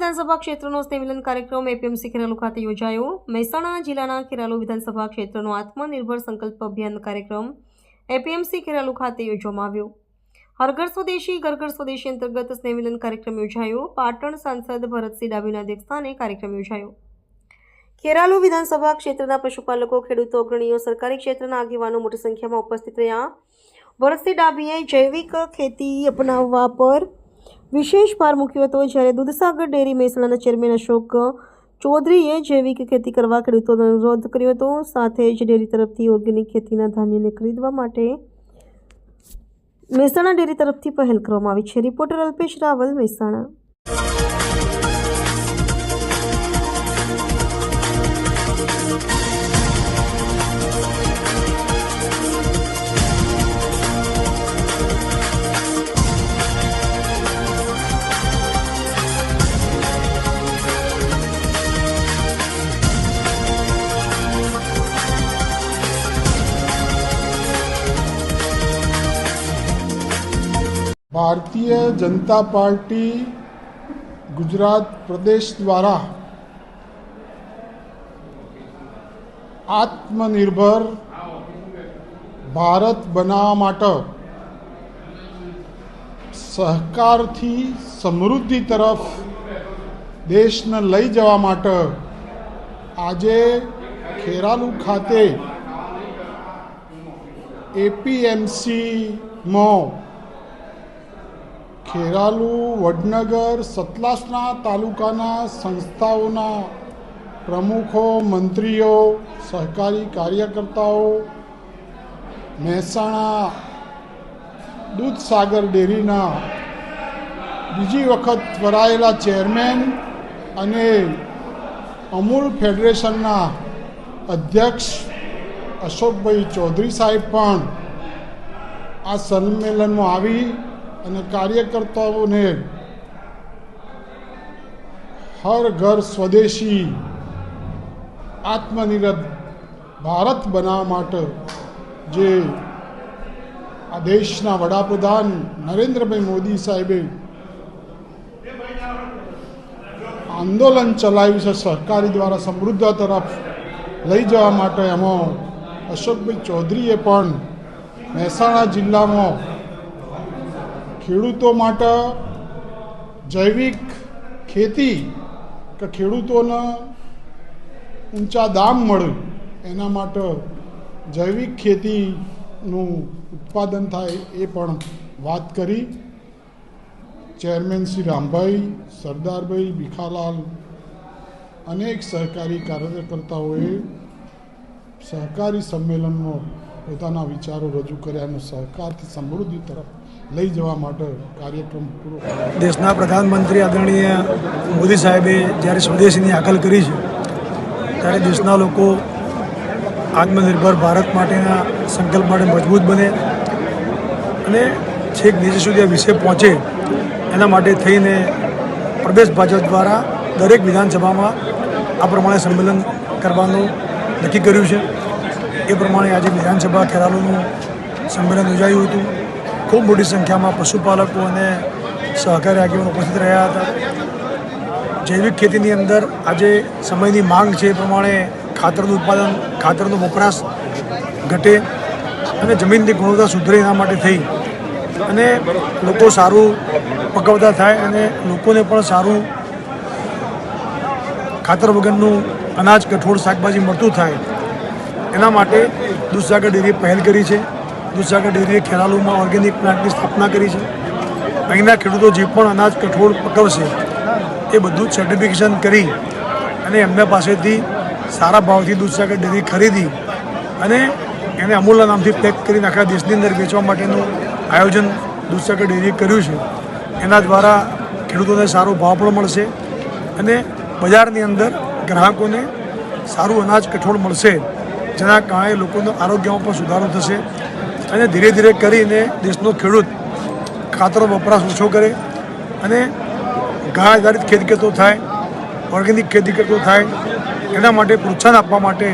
વિધાનસભા ક્ષેત્રનો સંમેલન કાર્યક્રમ એપીએમસી ખેરાલુ ખાતે યોજાયો. મહેસાણા જિલ્લાના ખેરાલુ વિધાનસભા ક્ષેત્રનો આત્મનિર્ભર સંકલ્પ અભિયાન કાર્યક્રમ એપીએમસી ખેરાલુ ખાતે યોજવામાં આવ્યો. હરઘર સ્વદેશી, ઘરઘર સ્વદેશી અંતર્ગત સ્નેહમિલન કાર્યક્રમ યોજાયો. પાટણ સાંસદ ભરતસિંહ ડાભીના અધ્યક્ષસ્થાને કાર્યક્રમ યોજાયો. ખેરાલુ વિધાનસભા ક્ષેત્રના પશુપાલકો, ખેડૂતો, અગ્રણીઓ, સરકારી ક્ષેત્રના આગેવાનો મોટી સંખ્યામાં ઉપસ્થિત રહ્યા. ભરતસિંહ ડાભીએ જૈવિક ખેતી અપનાવવા પર વિશેષ ભાર મૂક્યો હતો જ્યારે દૂધસાગર ડેરી મહેસાણાના ચેરમેન અશોક ચૌધરીએ જૈવિક ખેતી કરવા ખેડૂતોનો અનુરોધ કર્યો હતો. સાથે જ ડેરી તરફથી ઓર્ગેનિક ખેતીના ધાન્યને ખરીદવા માટે મહેસાણા ડેરી તરફથી પહેલ કરવામાં આવી છે. રિપોર્ટર અલ્પેશ રાવલ, મહેસાણા. ભારતીય જનતા પાર્ટી ગુજરાત પ્રદેશ દ્વારા આત્મનિર્ભર ભારત બનાવવા માટે સહકારથી સમૃદ્ધિ તરફ દેશને લઈ જવા માટે આજે ખેરાલુ ખાતે એપીએમસીમાં ખેરાલુ, વડનગર, સતલાસના તાલુકાના સંસ્થાઓના પ્રમુખો, મંત્રીઓ, સહકારી કાર્યકર્તાઓ, મહેસાણા દૂધસાગર ડેરીના બીજી વખત વરાયેલા ચેરમેન અને અમૂલ ફેડરેશનના અધ્યક્ષ અશોકભાઈ ચૌધરી સાહેબ પણ આ સંમેલનમાં આવી અને કાર્યકર્તાઓને હર ઘર સ્વદેશી આત્મનિર્ભર ભારત બનાવવા માટે જે આ દેશના વડાપ્રધાન નરેન્દ્રભાઈ મોદી સાહેબે આંદોલન ચલાવ્યું છે સહકારી દ્વારા સમૃદ્ધ તરફ લઈ જવા માટે એમાં અશોકભાઈ ચૌધરીએ પણ મહેસાણા જિલ્લામાં ખેડૂતો માટે જૈવિક ખેતી કે ખેડૂતોને ઊંચા દામ મળે, એના માટે જૈવિક ખેતીનું ઉત્પાદન થાય એ પણ વાત કરી. ચેરમેન શ્રી રામભાઈ, સરદારભાઈ ભીખાલાલ અનેક સહકારી કાર્યકર્તાઓએ સહકારી સંમેલનમાં પોતાના વિચારો રજૂ કર્યા અને સહકારથી સમૃદ્ધિ તરફ લઈ જવા માટે કાર્યક્રમ પૂરો દેશના પ્રધાનમંત્રી આદરણીય મોદી સાહેબે જ્યારે સ્વદેશીની હાકલ કરી છે, ત્યારે દેશના લોકો આત્મનિર્ભર ભારત માટેના સંકલ્પ માટે મજબૂત બને અને છેક નીચે સુધી આ વિષય પહોંચે એના માટે થઈને પ્રદેશ ભાજપ દ્વારા દરેક વિધાનસભામાં આ પ્રમાણે સંમેલન કરવાનું નક્કી કર્યું છે. એ પ્રમાણે આજે વિધાનસભા ખેરાલુનું સંમેલન યોજાયું હતું. ખૂબ મોટી સંખ્યામાં પશુપાલકો અને સહકારી આગેવાનો ઉપસ્થિત રહ્યા હતા. જૈવિક ખેતીની અંદર આજે સમયની માંગ છે એ પ્રમાણે ખાતરનું ઉત્પાદન, ખાતરનો વપરાશ ઘટે અને જમીનની ગુણવત્તા સુધરે એના માટે થઈ. અને લોકો સારું પકવતા થાય અને લોકોને પણ સારું ખાતર વગરનું અનાજ, કઠોળ, શાકભાજી મળતું થાય. એના માટે દૂધસાગર ડેરીએ પહેલ કરી છે. દૂધસાગર ડેરીએ ખેરાલુમાં ઓર્ગેનિક પ્લાન્ટની સ્થાપના કરી છે. અહીંના ખેડૂતો જે પણ અનાજ કઠોળ પકવશે, એ બધું જ સર્ટિફિકેશન કરી અને એમના પાસેથી સારા ભાવથી દૂધસાગર ડેરી ખરીદી અને એને અમૂલના નામથી પેક કરીને આખા દેશની અંદર વેચવા માટેનું આયોજન દૂધસાગર ડેરીએ કર્યું છે. એના દ્વારા ખેડૂતોને સારો ભાવ પણ મળશે અને બજારની અંદર ગ્રાહકોને સારું અનાજ કઠોળ મળશે. જેના કારણે લોકોનું આરોગ્યમાં પણ સુધારો થશે અને ધીરે ધીરે કરીને દેશનો ખેડૂત ખાતરો વપરાશ ઓછો કરે અને ગાય આધારિત ખેતી કરતો થાય, ઓર્ગેનિક ખેતી કરતો થાય, એના માટે પ્રોત્સાહન આપવા માટે